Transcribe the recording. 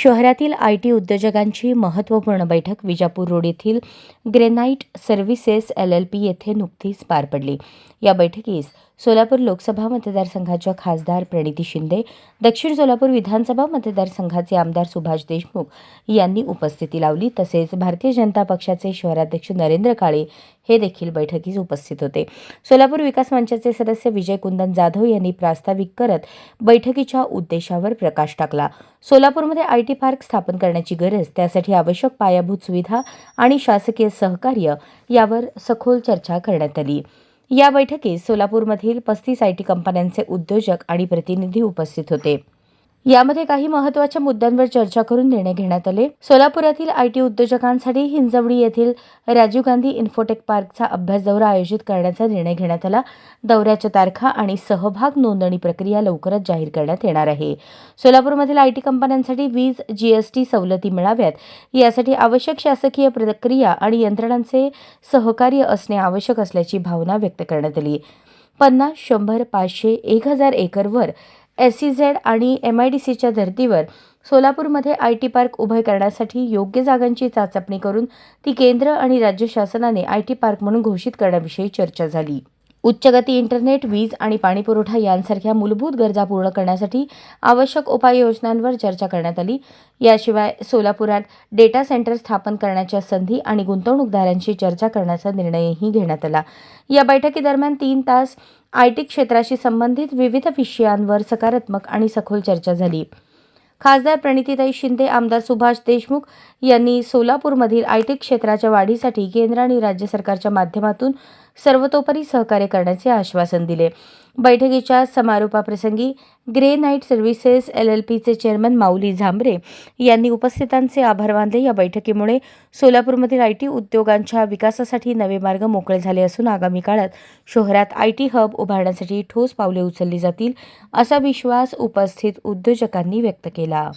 शहरातील I T उद्योजकांची महत्त्वपूर्ण बैठक विजापूर रोड येथील granite services L L P येथे नुकतीच पार पडली. या बैठकीस सोलापूर लोकसभा मतदारसंघाच्या खासदार प्रणिती शिंदे दक्षिण सोलापूर विधानसभा मतदारसंघाचे आमदार सुभाष देशमुख यांनी उपस्थिती लावली. तसेच भारतीय जनता पक्षाचे शहराध्यक्ष नरेंद्र काळे हे देखील बैठकीस उपस्थित होते. सोलापूर विकास मंचाचे सदस्य विजय कुंदन जाधव यांनी प्रास्ताविक करत बैठकीच्या उद्देशावर प्रकाश टाकला. सोलापूरमध्ये आय टी पार्क स्थापन करण्याची गरज त्यासाठी आवश्यक पायाभूत सुविधा आणि शासकीय सहकार्य यावर सखोल चर्चा करण्यात आली. या बैठकीत सोलापूरमधील पस्तीस आय टी कंपन्यांचे उद्योजक आणि प्रतिनिधी उपस्थित होते. यामध्ये काही महत्त्वाच्या मुद्द्यांवर चर्चा करून निर्णय घेण्यात आले. सोलापुरातील आय टी उद्योजकांसाठी हिंजवडी येथील राजीव गांधी इन्फोटेक पार्कचा अभ्यास दौरा आयोजित करण्याचा निर्णय घेण्यात आला. दौऱ्याच्या तारखा आणि सहभाग नोंदणी प्रक्रिया लवकरच जाहीर करण्यात येणार आहे. सोलापूरमधील आय टी कंपन्यांसाठी वीज जीएसटी सवलती मिळाव्यात. यासाठी आवश्यक शासकीय प्रक्रिया आणि यंत्रणांचे सहकार्य असणे आवश्यक असल्याची भावना व्यक्त करण्यात आली. पन्नास शंभर पाचशे एक हजार एकरवर एस सी झेड आणि एम आय डी सीच्या धर्तीवर सोलापूरमध्ये आय टी पार्क उभे करण्यासाठी योग्य जागांची चाचपणी करून ती केंद्र आणि राज्य शासनाने आय टी पार्क म्हणून घोषित करण्याविषयी चर्चा झाली. उच्चगती इंटरनेट वीज आणि पाणीपुरवठा यांसारख्या मूलभूत गरजा पूर्ण करण्यासाठी आवश्यक उपाययोजनांवर चर्चा करण्यात आली. याशिवाय सोलापुरात डेटा सेंटर स्थापन करण्याच्या संधी आणि गुंतवणूकदारांशी चर्चा करण्याचा निर्णयही घेण्यात आला. या बैठकीदरम्यान तीन तास आय टी क्षेत्राशी संबंधित विविध विषयांवर सकारात्मक आणि सखोल चर्चा झाली. खासदार प्रणितीताई शिंदे आमदार सुभाष देशमुख यांनी सोलापूरमधील आय टी क्षेत्राच्या वाढीसाठी केंद्र आणि राज्य सरकारच्या माध्यमातून सर्वतोपरी सहकार्य करण्याचे आश्वासन दिले. बैठकीच्या समारोपाप्रसंगी granite services L L पीचे चेअरमन माऊली झांबरे यांनी उपस्थितांचे आभार मानले. या बैठकीमुळे सोलापूरमधील आय टी उद्योगांच्या विकासासाठी नवे मार्ग मोकळे झाले असून आगामी काळात शहरात आय टी हब उभारण्यासाठी ठोस पावले उचलली जातील असा विश्वास उपस्थित उद्योजकांनी व्यक्त केला.